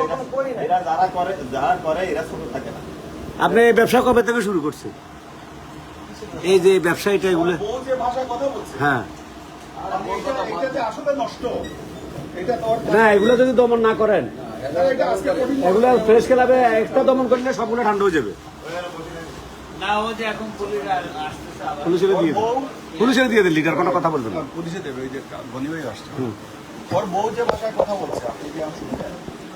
কখনো করি না এরা যারা করে যারা করে এরা ছোট থাকে না আপনি এই ব্যবসা কবে থেকে শুরু করছেন? এই যে ব্যবসায়ীটা এগুলো বউ যে ভাষায় কথা বলছে। হ্যাঁ। আর এটা এটা যে আসলে নষ্ট এটা তো ওর না এগুলো যদি দমন না করেন এটা আজকে কঠিন এগুলো ফ্রেশ খেলাবে একটা দমন করলে সবগুলো ঠান্ডা হয়ে যাবে। না ও যে এখন পুলিশ আসতেছে আবার। পুলিশের দিয়ে দেন। লিটার কোনো কথা বলবেন পুলিশে দেবে ওই যে গনি আসছে। ওর বউ যে ভাষায় কথা বলছে আপনি কি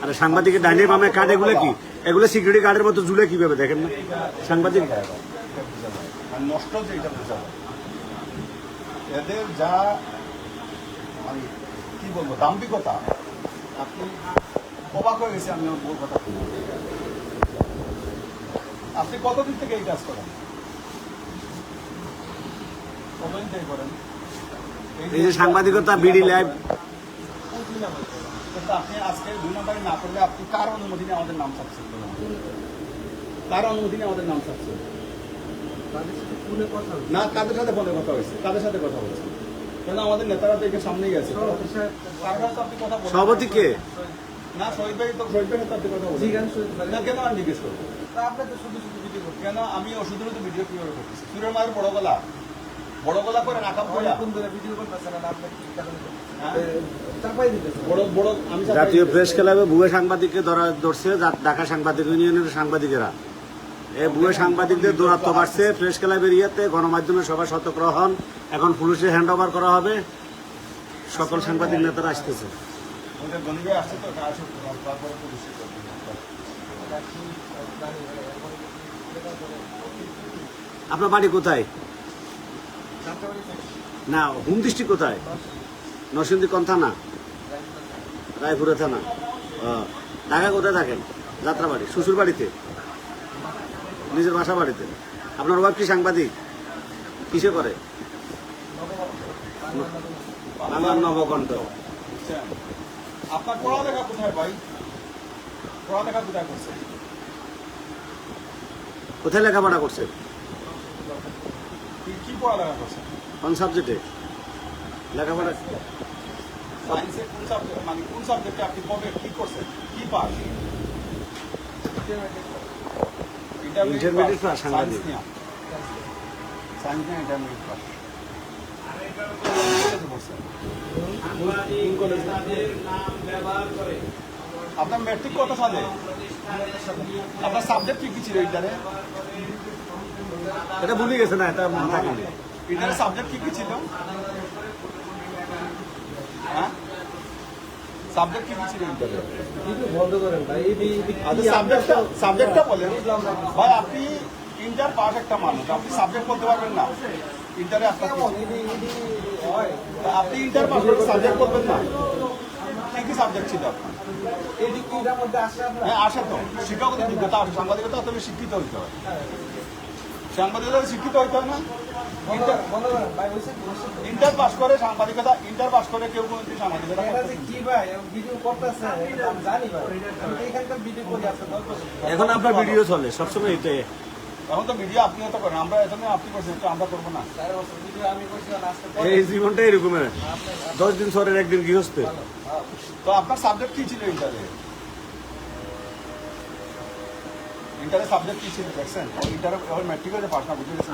আরে সাংবাদিকের ডাইনে বামে কার্ড এগুলো কি? এগুলো সিকিউরিটি গার্ডের মতো ঝুলে কীভাবে? দেখেন না। সাংবাদিক। আর নষ্ট যে এটা বোঝা এদের যা মানে কি বলব দাম্ভিকতা আপনি অবাক হয়ে গেছে আমি ওর কথা। আপনি কতদিন থেকে এই কাজ করেন? কতদিন থেকে করেন? এই যে সাংবাদিকতা বিডি লাইভ। কিন্তু আপনি আজকে দুই নম্বরে না করলে আপনি কার অনুমতি নিয়ে আমাদের নাম চাচ্ছেন? কার অনুমতি নিয়ে আমাদের নাম চাচ্ছেন। না কাদের সাথে ফোনে কথা হয়েছে। কাদের সাথে কথা বলছেন কেন আমাদের নেতারা তো এখানে সামনেই আছে। সভাপতি কে? না শহীদ ভাই তো শহীদ ভাই আপনি কথা বলছেন। পারি। না কেন আমি জিজ্ঞেস করব? আপনি তো শুধু শুধু ভিডিও কেন আমি ওষুধের তো ভিডিও কীভাবে করতেছি? সুরের মায়ের বড় গলা। বড় গলা করে করে ধরে ভিডিও করতেছেন আপনি হ্যাঁ? এ, জাতীয় প্রেস ক্লাবে বুয়ে সাংবাদিককে ধরা ধরছে ঢাকা সাংবাদিক ইউনিয়নের সাংবাদিকেরা এই বুয়ে সাংবাদিকদের দূরত্ব বাড়ছে প্রেস ক্লাবের ইয়েতে গণমাধ্যমে সবাই সতর্ক হন এখন পুলিশে হ্যান্ড ওভার করা হবে সকল সাংবাদিক নেতারা আসতেছে ওদের গনি ভাই আসছে তো কার সাথে তারপরে পুলিশে করবে। আপনার বাড়ি কোথায় না হোম ডিস্ট্রিক্ট কোথায়? নরসিংদী কোন থানা? রায়পুরে থানা। ঢাকা কোথায় থাকেন? যাত্রাবাড়ি শ্বশুর বাড়িতে? নিজের বাসা বাড়িতে? আপনার ওয়াইফ কি সাংবাদিক? কিসে করে? বাংলার নবকণ্ঠ। আপনার পড়ালেখা কোথায় ভাই? পড়ালেখা কোথায় করছে কোথায় লেখাপড়া করছে পড়ালেখা করছে। কোন সাবজেক্টে লেখাপড়া? সায়েন্সে কোন সাবজেক্ট মানে কোন সাবজেক্টে আপনি কবে কি করছেন? কি পাস? Intermediate pass, সাংবাদিক। সায়েন্স নিয়ে। Intermediate pass. তাদের নাম ব্যবহার করে। আপনার ম্যাট্রিক কত সালে? আপনার সাবজেক্ট কি কি ছিল ইন্টারে এটা ভুলে গেছে না এটা মনে ইন্টারে সাবজেক্ট কি কি ছিল? হ্যাঁ? সাবজেক্ট কি কি ছিল? বন্ধ করেন ভাই এই বি- বি- আচ্ছা কি সাবজেক্টটা সাবজেক্টটা বলেন। ভাই আপনি ইন্টার পাস একটা মানুষ আপনি সাবজেক্ট বলতে পারবেন না। ইন্টারে আপনার হয়? আপনি ইন্টার পাস করে সাবজেক্ট বলবেন না। কি কি সাবজেক্ট ছিল আপনার? হ্যাঁ আসে তো। শিক্ষাগত যোগ্যতা আসে সাংবাদিকতা শিক্ষিত হইতে হয়। সাংবাদিকতা শিক্ষিত হইতে হয় না? ইন্টার পাস করে সাংবাদিকতা ইন্টার পাস করে কেউ কোনোদিন সাংবাদিকতা এটা করতে যে কি ভাই ভিডিও করতেছে এটা তো আমি জানি ভাই। আমি তো এখানকার ভিডিও করি আপনার দশ বছর এখন আপনার ভিডিও চলে সবসময় এটাই এখন তো মিডিয়া আপনি তো করেন আমরা এখানে আপনি করছেন আমরা করব না। এই জীবনটা এরকমের। দশ দিন সরের একদিন গৃহস্থ তো আপনার সাবজেক্ট কি ছিল ইন্টারে ইন্টারে সাবজেক্ট কি ছিল দেখছেন ইন্টারে ওর ম্যাট্রিকে যে পাস না বুঝে গেছেন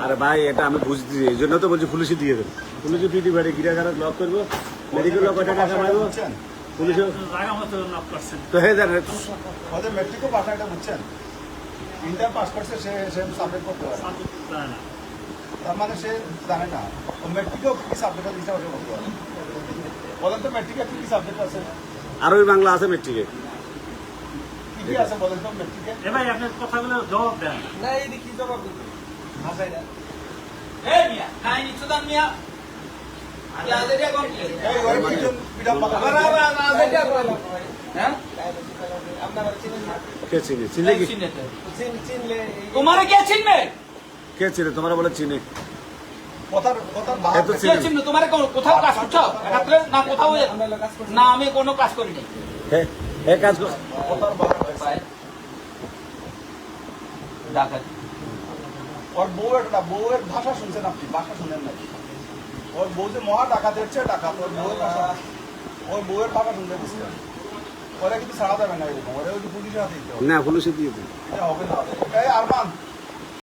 আরে ভাই এটা আমি বুঝতে এই জন্য তো বলছি পুলিশে দিয়ে দেবেন পুলিশে পিটি বাড়ি গিরাগারা ব্লক করব মেডিকেল কয়টা টাকা পাইবো বুঝছেন? পুলিশে তো হয়ে যান ওদের ম্যাট্রিকও পাস এটা বুঝছেন? ইন্টার পাস করছে সে সে সাবজেক্ট করতে পারে। না তার মানে সে জানে না। ও ম্যাট্রিকেও কি কি সাবজেক্ট আছে হিসাবে করতে পারে বলেন তো ম্যাট্রিকে কি কি সাবজেক্ট আছে? আরবি বাংলা আছে মেট্রিকে কি কি আছে বলেন তো ম্যাট্রিকে এ ভাই আপনার কথাগুলো জবাব দেন। না এদি কি জবাব দিতে ভাষায় না। এই মিয়া কাহিনী সুদান মিয়া। এই ওই পিছন পিছন বাঁকা আবার করে আবার আবার এটা বললাম ভাই হ্যাঁ? আপনারা চিনেন না? কে চিনে? চিনে কি? চিন চিনলে এই- তোমার কে চিনবে? কে চিনে? তোমার বলে চিনে। কোথাও কাজ করছ? না কোথাও না আমি কোনো কাজ করিনি। হ্যাঁ হ্যাঁ কাজ ডাকাতি। ওর বউয়ের না বউয়ের ভাষা শুনছেন আপনি? ভাষা শুনেন নাকি ওর বউ যে মহা ডাকাতি হচ্ছে ডাকাত। ওর বউয়ের ভাষা ওর বউয়ের ভাষা শুনতে দিচ্ছে ওরা কিন্তু ছাড়া যাবে না এরকম ওরা ওই পুলিশের হাতে দিতে হবে। না পুলিশে দিয়ে হবে না এটা